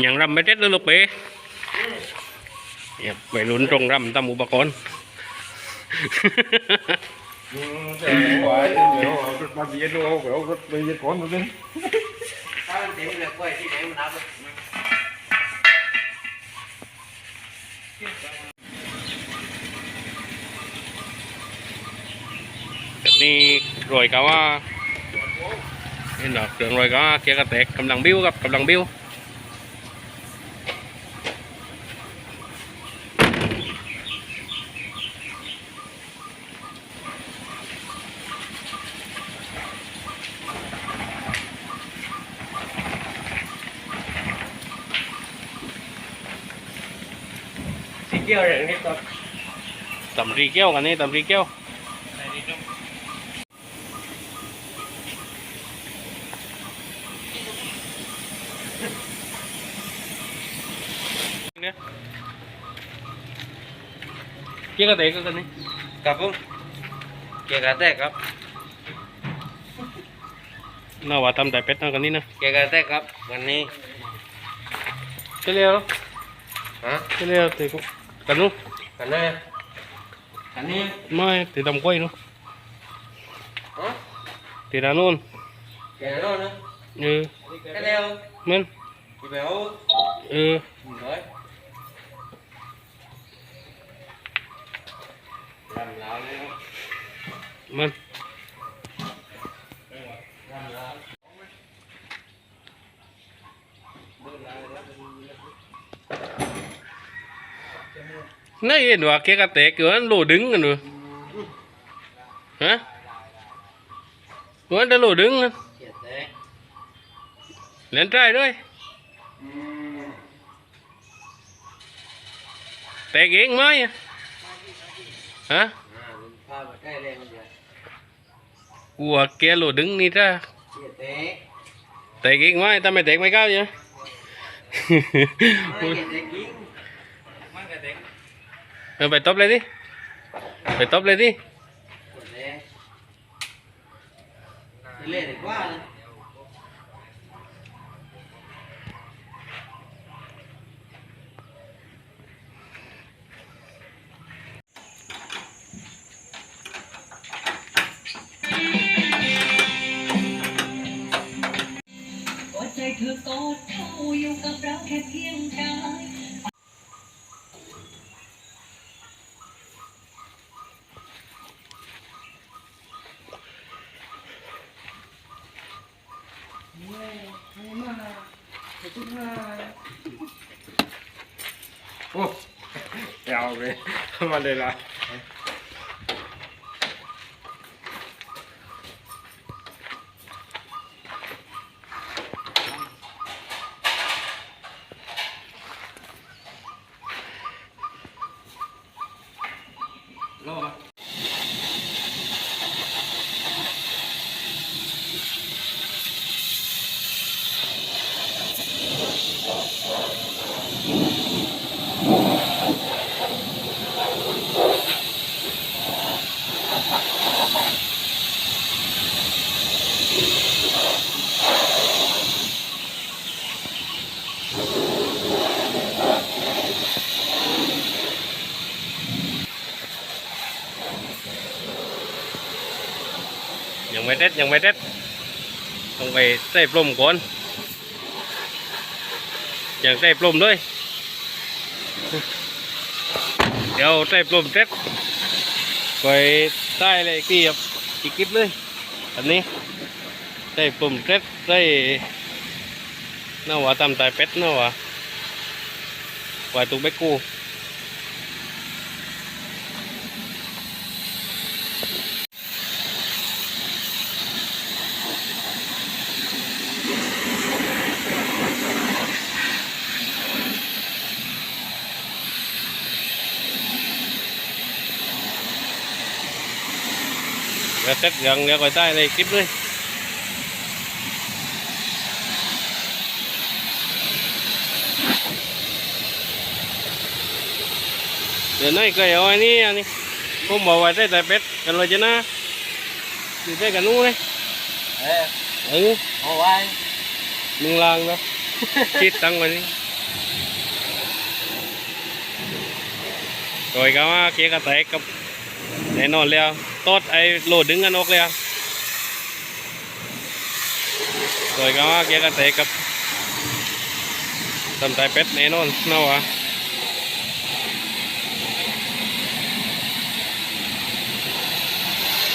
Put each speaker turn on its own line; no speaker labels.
อย่างรำไม่เด็ดเลยลูกเป๋อย่าไปลุ้นตรงรำตามอุปกรณ์
Ừ,แต่ว่าเดี๋ยวเอารถมาเบียดดูเอาเอารถไปเบียดก่อนมันเป็น
ถ้ามันเต็มเลยกล้วยที่ไหนมันรับเลย
แบบนี้รอยกาว่าเห็นหรอเครื่องรอยกาว่าเกียร์กระแตกกำลังบิ้วครับกำลังบิ้ว เกี้ยวอย่างนี้ต่อตำรีเกี้ยวกันนี่ตำรีเกี้ยวเนี่ยเกี่ยวกับเด็กกันนี่
ครับผมเกียร์กระแทกครับ
น่าว่าทำแต่เป็ดนั่นกันนี่นะ
เกียร์กระแทกครับวันนี้
เฉลี่ย
ฮะ
เฉลี่ยตีกูกันนู้น
กันนี้กันนี้
ไม่ตีดำก
Cần luôn
Cần đây Cần đi Mai thì
đồng quay luôn. Hả? Thì đá luôn. Thì đá
luôn á? Ừ.
Cái leo
Mình.
Thì béo
Ừ.
Rồi Làm láo lên
Mình. น่าเห็นว่าเกี่ยวกับเด็กเกินโหลดึงกันดูฮะวันจะโหลดึงนะ
Chết đấy
เล่นใจด้วยแตกเองไหมอะฮะ
à mình pha vào cái lên bây giờ
กลัวเกียร์โหลดึงนี่จ้า
Chết đấy
แตกเองไหมทำไมแตกไม่ก้าวเนี่ย เออไปตบเลยดิ ไปตบเลยดิ
Chết đấy Đi lên để qua này
กอดใจเธอกอดเข้าอยู่กับเราแค่เพียงกาย
โอ้ยาวเลยมาเลยล่ะ
ยังไม่เด็ดยังไม่เด็ดต้องไปใส่ปลมก่อนอย่างใส่ปลมด้วย เดี๋ยวใส่ปลมเด็ดไปใต้เลยกี่ครับอีกคลิปเลยอันนี้ใส่ปลมเด็ดใส่น่าว่าตำตายเป็ดน่าว่าไว้ตุกเบกู แล้วเสร็จยังเดี๋ยวก็ได้ในคลิปเลยเดี๋ยวน้อยก็เอาอันนี้อันนี้ผมบอกว่าได้แต่เป็ดกันเลยจ้ะนะอยู่ได้กันนู้นเลย
Ê
เออ
Ồ ai
มึงลางแล้วคิดตั้งวันนี้โดยก็ว่าเกียกระแตกกับแน่นอนแล้วตอดไอ้โหลดดึงกันออกเลยสวโดยก็ว่าเกียร์กระเตกกับทำสายเป็ดแน่นอนนะวะ